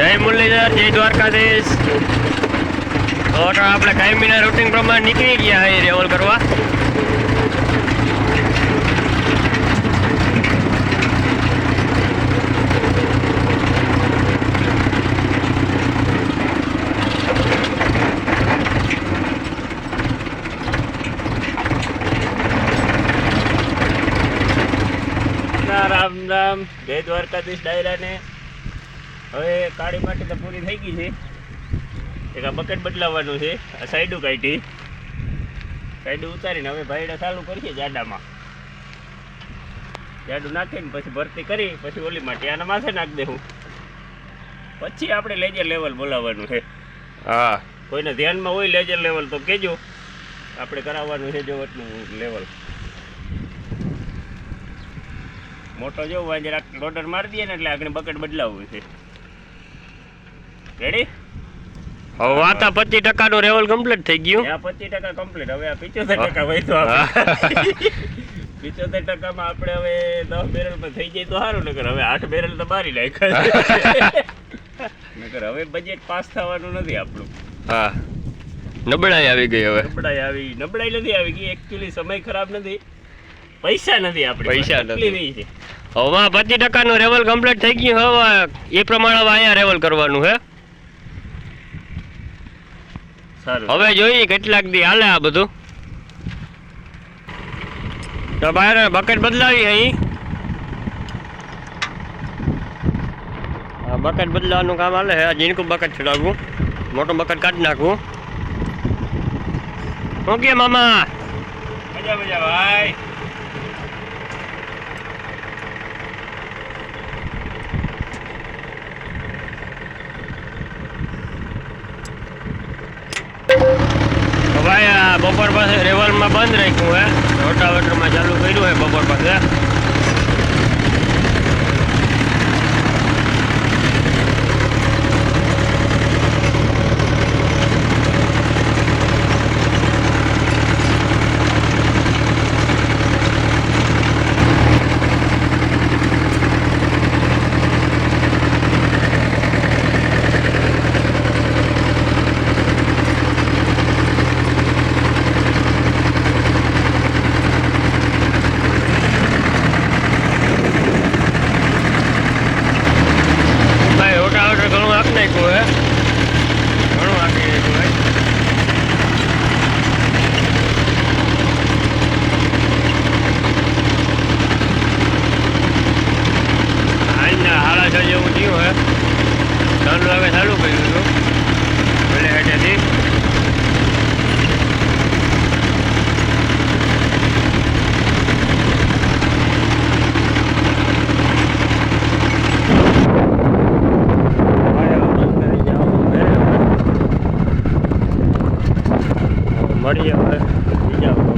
જય મુરલીધર, જય દ્વારકાધીશ. તો આપણે કાયમીના રૂટીન પ્રમાણે નીકળી ગયા એ રેવલ કરવા. રામ રામ. જય દ્વારકાધીશ ડાયરાને. હવે કાળી માટી તો પૂરી થઈ ગઈ છે. એક આ બકેટ બદલાવવાનું છે. આ સાઈડું કાઢી. સાઈડું ઉતારીને હવે ભાઈડા ચાલુ કરીએ જાડામાં. જાડું નાખીને પછી ભરતી કરી પછી ઓલી માટી આના માથે નાખી દેવું. પછી આપણે લેજર લેવલ બોલાવવાનું છે. હા. કોઈને ધ્યાનમાં હોય લેજર લેવલ તો કહેજો. આપણે કરાવવાનું છે જોવટનું લેવલ મોટો જો વાંજરા લોડર મારી દઈએ ને એટલે આગળ બકેટ બદલાવવું છે. રેડી હવે વાતા પચીસ ટકાનું રેવલ કમ્પ્લીટ થઈ ગયું. પચીસ ટકા કમ્પ્લીટ હવે આ પિચોતેર ટકા વહીતો પિચોતેર ટકામાં આપણે હવે દસ બેરલ પર થઈ જાય તો સારું નકર હવે આઠ બેરલ તો મારી નાખ. નકર હવે બજેટ પાસ થવાનું નથી આપણું. હા. નબળાઈ આવી ગઈ હવે. નબળાઈ આવી નબળાઈ નથી આવી ગઈ. એકચ્યુઅલી સમય ખરાબ નથી. પૈસા નથી આપણે પૈસા. નથી. હવે પચીસ ટકાનું રેવલ કમ્પ્લીટ થઈ ગયું. હવે એ પ્રમાણે અહીંયા રેવલ કરવાનું સારું હવે જોઈએ કેટલાક દી હાલે આ બધું. તો બહાર બકેટ બદલાવી અહીં બકેટ બદલાવાનું કામ હાલે છે આ જીનકું બકેટ ચડાવવું. મોટું બકેટ કાઢી નાખવું. શું કે મામા? મજા મજા ભાઈ તો ભાઈ આ બપોર પાસે રેવલમાં બંધ રાખ્યું હે. રોટાવેટરમાં ચાલુ કર્યું હે બપોર પાસે ત્રણ વાગે ચાલુ કર્યું હતું ભલે હેઠેથી મળીએ હવે બીજા